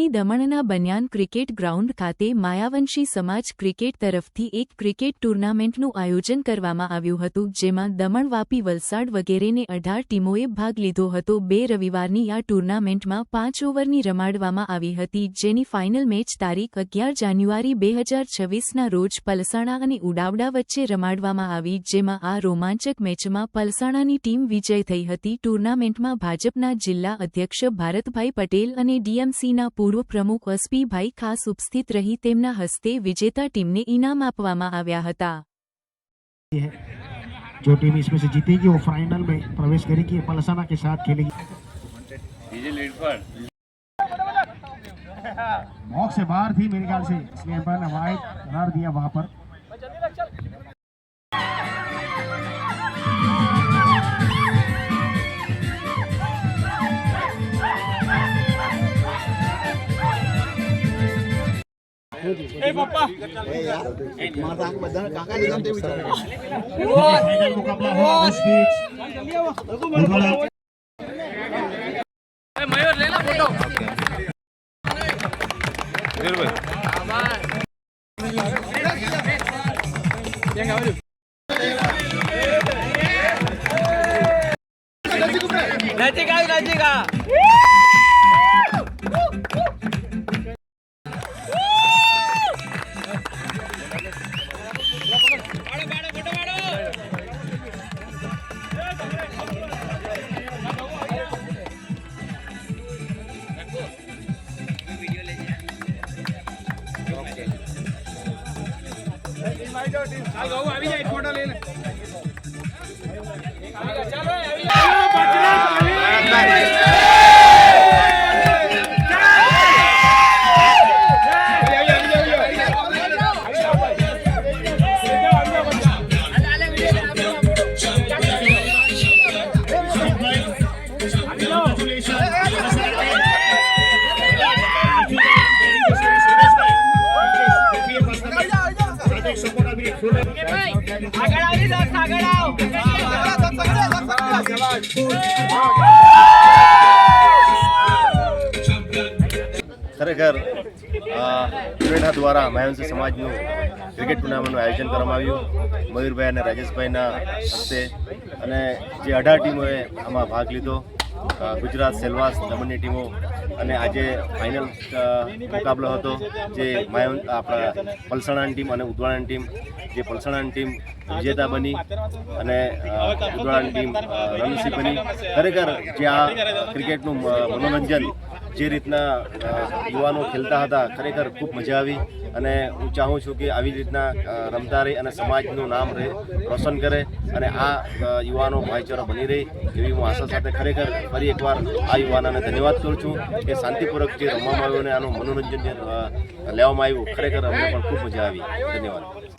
જિલ્લાની દમણના બન્યાન cricket ground ખાતે માયાવંશી સમાજ ક્રિકેટ તરફથી એક ક્રિકેટ ટુર્નામેન્ટનું આયોજન કરવામાં આવ્યું હતું, જેમાં દમણ વાપી વલસાડ વગેરેને અઢાર ટીમોએ ભાગ લીધો હતો. બે રવિવારની આ ટુર્નામેન્ટમાં પાંચ ઓવરની રમાડવામાં આવી હતી, જેની ફાઇનલ મેચ તારીખ અગિયાર જાન્યુઆરી બે હજાર છવ્વીસના રોજ પલસાણા અને ઉડાવડા વચ્ચે રમાડવામાં આવી, જેમાં આ રોમાંચક મેચમાં પલસાણાની ટીમ વિજય થઈ હતી. ટુર્નામેન્ટમાં ભાજપના જિલ્લા અધ્યક્ષ ભારતભાઈ પટેલ અને ડીએમસીના પૂર્વ પ્રમુખ અસ્પીભાઈ ખાસ ઉપસ્થિત રહી તેમના હસ્તે વિજેતા ટીમને ઇનામ આપવામાં આવ્યા હતા है जो टीम इसमें से जीतेगी वो फाइनल में प्रवेश करेगी पलसाना के साथ खेलेगी डीजे लीड पर बॉक्स से बाहर थी मेरे ख्याल से इसलिए एम्पायर ने वाइड करार दिया वहां पर એ પપ્પા મારા બધા કાકા લીધા તે વિચાર મુકાબલા હો 10 મિનિટ મયુર લેલા ફોટો નજીક આવ નજીક આ આવી જાય ફોટો લઈને. ચાલો આવી જાય. ખરેખર અ, દ્વારા મહાવંશી સમાજનું ક્રિકેટ ટુર્નામેન્ટનું આયોજન કરવામાં આવ્યું. મયુરભાઈ અને રાજેશભાઈના હસ્તે અને જે અઢાર ટીમોએ આમાં ભાગ લીધો. ગુજરાત સેલવાસ દમણની ટીમો અને આજે ફાઇનલ મુકાબલો હતો જે માયવન આપણા પલસાણાની ટીમ અને ઉદવાડાની ટીમ, જે પલસાણાની ટીમ વિજેતા બની અને ઉદવાડાની ટીમ રનસી બની. ખરેખર જે આ ક્રિકેટનું મનોરંજન જે રીતના યુવાનો ખેલતા હતા, ખરેખર ખૂબ મજા આવી અને હું ચાહું છું કે આવી રીતના રમતા રહે અને સમાજનું નામ રહે, રોશન કરે અને આ યુવાનો ભાઈચારો બની રહે એવી હું આશા સાથે ખરેખર ફરી એકવાર આ યુવાનોને ધન્યવાદ કરું છું કે શાંતિપૂર્વક જે રમવામાં આવ્યું અને આનું મનોરંજન જે લેવામાં આવ્યું, ખરેખર અમને પણ ખૂબ મજા આવી. ધન્યવાદ.